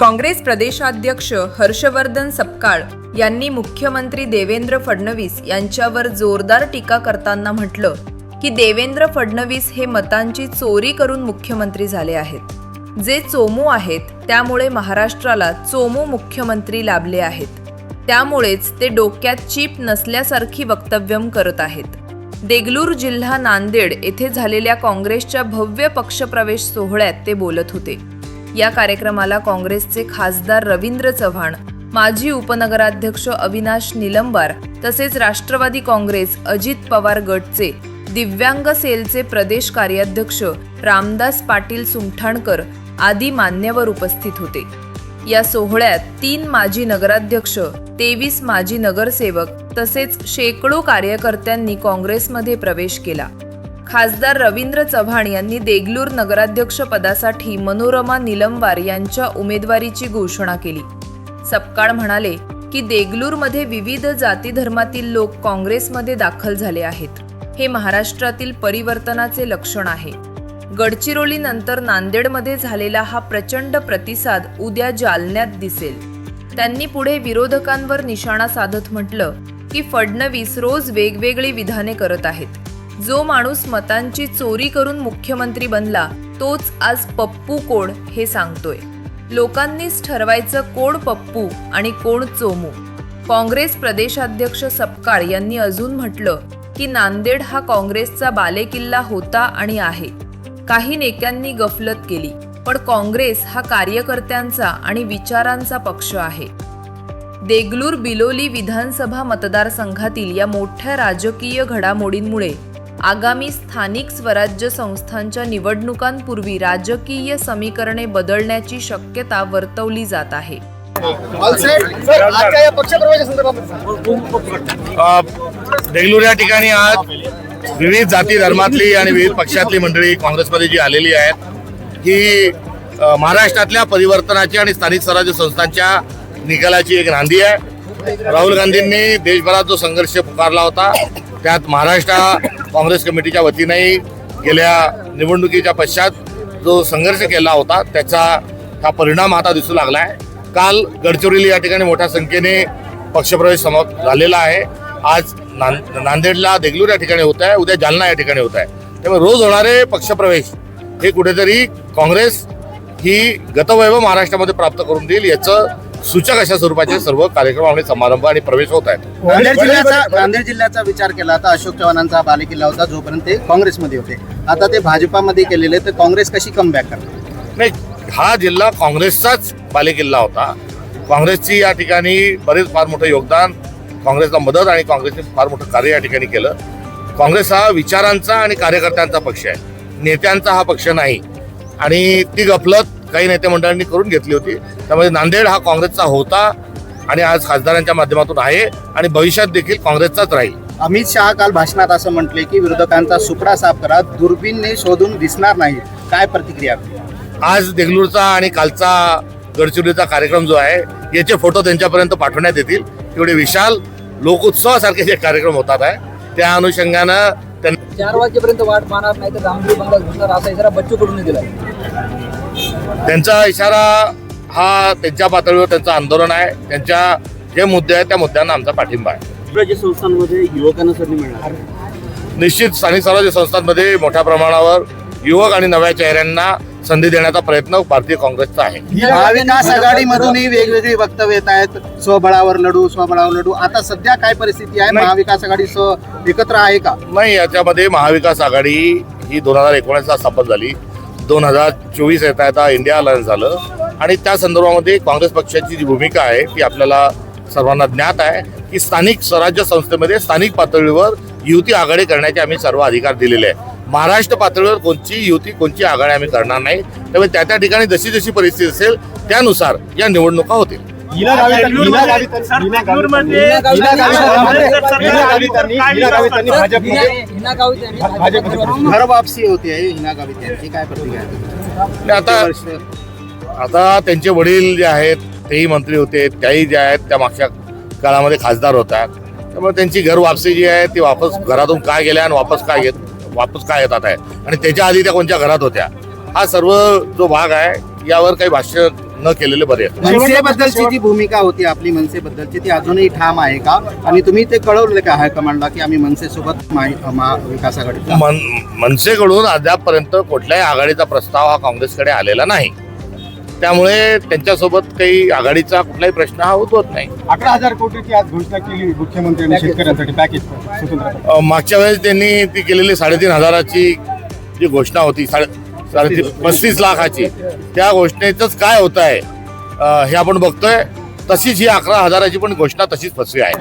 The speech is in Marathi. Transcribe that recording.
काँग्रेस प्रदेशाध्यक्ष हर्षवर्धन सपकाळ यांनी मुख्यमंत्री देवेंद्र फडणवीस यांच्यावर जोरदार टीका करताना म्हटलं की देवेंद्र फडणवीस हे मतांची चोरी करून मुख्यमंत्री झाले आहेत. जे चोमू आहेत त्यामुळे महाराष्ट्राला चोमू मुख्यमंत्री लाभले आहेत. त्यामुळेच ते डोक्यात चीप नसल्यासारखी वक्तव्यम करत आहेत. देगलूर जिल्हा नांदेड येथे झालेल्या काँग्रेसच्या भव्य पक्षप्रवेश सोहळ्यात ते बोलत होते. या कार्यक्रमाला काँग्रेसचे खासदार रवींद्र चव्हाण माजी उपनगराध्यक्ष अविनाश निलंबार तसेच राष्ट्रवादी काँग्रेस अजित पवार गटचे दिव्यांग सेलचे प्रदेश कार्याध्यक्ष रामदास पाटील सुमठाणकर आदी मान्यवर उपस्थित होते. या सोहळ्यात तीन माजी नगराध्यक्ष तेवीस माजी नगरसेवक तसेच शेकडो कार्यकर्त्यांनी काँग्रेसमध्ये प्रवेश केला. खासदार रवींद्र चव्हाण यांनी देगलूर नगराध्यक्ष पदासाठी मनोरमा निलंबार यांच्या उमेदवारीची घोषणा केली. सपकाळ म्हणाले की देगलूरमध्ये विविध जाती धर्मातील लोक काँग्रेसमध्ये दाखल झाले आहेत. हे महाराष्ट्रातील परिवर्तनाचे लक्षण आहे. गडचिरोलीनंतर नांदेडमध्ये झालेला हा प्रचंड प्रतिसाद उद्या जालन्यात दिसेल. त्यांनी पुढे विरोधकांवर निशाणा साधत म्हटलं की फडणवीस रोज वेगवेगळी विधाने करत आहेत. जो माणूस मतांची चोरी करून मुख्यमंत्री बनला तोच आज पप्पू कोण हे सांगतोय. लोकांनीच ठरवायचं कोण पप्पू आणि कोण चोमू. काँग्रेस प्रदेशाध्यक्ष सपकाळ यांनी अजून म्हटलं की नांदेड हा काँग्रेसचा बालेकिल्ला होता आणि आहे. काही नेत्यांनी गफलत केली पण काँग्रेस हा कार्यकर्त्यांचा आणि विचारांचा पक्ष आहे. देगलूर बिलोली विधानसभा मतदारसंघातील या मोठ्या राजकीय घडामोडींमुळे आगामी स्थानिक स्वराज्य संस्थांच्या निवडणुकांपूर्वी राजकीय समीकरणे बदलण्याची शक्यता वर्तवली जात आहे. सर या देगलूर या ठिकाणी आज विविध जाती धर्मातली आणि विविध पक्षातली मंडळी काँग्रेसमध्ये जी आलेली आहेत ही महाराष्ट्रातल्या परिवर्तनाची आणि स्थानिक स्वराज्य संस्थांच्या निकालाची एक नांदी आहे. राहुल गांधींनी देशभरात जो संघर्ष पुकारला होता त्यात महाराष्ट्र काँग्रेस कमिटीच्या वतीनेही गेल्या निवडणुकीच्या पश्चात जो संघर्ष केला होता त्याचा हा परिणाम आता दिसू लागला आहे काल गडचिरोली या ठिकाणी मोठ्या संख्येने पक्षप्रवेश समाप्त झालेला आहे. आज नां- नांदेडला देगलूर या ठिकाणी होत आहे उद्या जालना या ठिकाणी होत आहे. त्यामुळे रोज होणारे पक्षप्रवेश हे कुठेतरी काँग्रेस ही गतवैभव महाराष्ट्रामध्ये प्राप्त करून देईल याचं सूचक अशा स्वरूपाचे सर्व कार्यक्रम आणि समारंभ आणि प्रवेश होत आहेत. नांदेड जिल्ह्याचा नांदेड जिल्ह्याचा विचार केला तर अशोक चव्हाणांचा बालेकिल्ला होता जोपर्यंत ते काँग्रेसमध्ये होते. आता ते भाजपामध्ये गेलेले तर काँग्रेस कशी कमबॅक करते नाही हा जिल्हा काँग्रेसचाच बालेकिल्ला होता. काँग्रेसची या ठिकाणी बरेच फार मोठं योगदान काँग्रेसला मदत आणि काँग्रेसने फार मोठं कार्य या ठिकाणी केलं. काँग्रेस हा विचारांचा आणि कार्यकर्त्यांचा पक्ष आहे. नेत्यांचा हा पक्ष नाही. आणि ती गफलत काही नेते मंडळांनी करून घेतली होती. त्यामुळे नांदेड हा काँग्रेसचा होता आणि आज खासदारांच्या माध्यमातून आहे आणि भविष्यात देखील काँग्रेसचाच राहील. अमित शहा काल भाषणात असं म्हटले की विरोधकांचा सुपडा साफ करा दुर्बीनने शोधून दिसणार नाही. काय प्रतिक्रिया? आज देगलूरचा आणि कालचा गडचिरोलीचा कार्यक्रम जो आहे याचे फोटो त्यांच्यापर्यंत पाठवण्यात येतील. एवढे विशाल लोकोत्सवासारखे जे कार्यक्रम होतात आहे त्या अनुषंगानं त्यांना चार वाजेपर्यंत वाट पाहणार नाही तर रामदेव बंगला घुसणार असा इशारा बच्चू कडून दिला त्यांचा इशारा हा त्यांच्या पातळीवर त्यांचं आंदोलन आहे. त्यांच्या जे मुद्दे आहेत त्या मुद्द्यांना आमचा पाठिंबा आहे. राज्य संस्थांमध्ये युवकांना संधी मिळणार निश्चित स्थानिक स्वराज्य संस्थांमध्ये मोठ्या प्रमाणावर युवक आणि नव्या चेहऱ्यांना संधी देण्याचा प्रयत्न भारतीय काँग्रेसचा आहे. महाविकास आघाडीमधूनही वेगवेगळी वक्तव्य येत आहेत. स्वबळावर लढू स्वबळावर लढू. आता सध्या काय परिस्थिती आहे. महाविकास आघाडी एकत्र आहे का? नाही याच्यामध्ये महाविकास आघाडी ही दोन हजार एकोणीसला स्थापन झाली. दोन हजार चोवीस येता येता इंडिया अलायन्स झालं. आणि त्या संदर्भामध्ये काँग्रेस पक्षाची जी भूमिका आहे ती आपल्याला सर्वांना ज्ञात आहे की स्थानिक स्वराज्य संस्थेमध्ये स्थानिक पातळीवर युती आघाडी करण्याचे आम्ही सर्व अधिकार दिलेले आहे. महाराष्ट्र पातळीवर कोणची युती कोणची आघाडी आम्ही करणार नाही. त्यामुळे त्या त्या ठिकाणी जशी जशी परिस्थिती असेल त्यानुसार या निवडणुका होतील. हिना हिना हिना हिना हिना भाजपमध्ये घर वापसी होती आहे हिना काय प्रतिक्रिया आता आता त्यांचे वडील जे आहेत तेही मंत्री होते त्याही जे आहेत त्या मागच्या काळामध्ये खासदार होतात त्यामुळे त्यांची घर वापसी जी आहे ती वापस घरातून काय गेल्या आणि वापस काय येत वापस काय येतात आहे? आणि त्याच्या आधी त्या कोणत्या घरात होत्या? हा सर्व जो भाग आहे यावर काही भाष्य न केलेले बरे आहे. मनसेबद्दलची जी भूमिका होती आपली मनसेबद्दलची ती अजूनही ठाम आहे का? आणि तुम्ही ते कळवलं का हायकमांडला की आम्ही मनसेसोबत महा- महाविकास आघाडीत मन मनसेकडून अद्यापपर्यंत कुठल्याही आघाडीचा प्रस्ताव हा काँग्रेसकडे आलेला नाही. त्यामुळे त्यांच्यासोबत काही आघाडीचा कुठलाही प्रश्न हा उद्भवत नाही. अकरा हजार कोटीची आज घोषणा केली मुख्यमंत्र्यांनी शेतकऱ्यांसाठी पॅकेज मागच्या वेळेस त्यांनी ती केलेली साडेतीन हजाराची जी घोषणा होती साडे साडेतीन पस्तीस लाखाची. त्या घोषणेचंच काय होत आहे हे आपण बघतोय. तशीच ही अकरा हजाराची पण घोषणा तशीच फसवी आहे.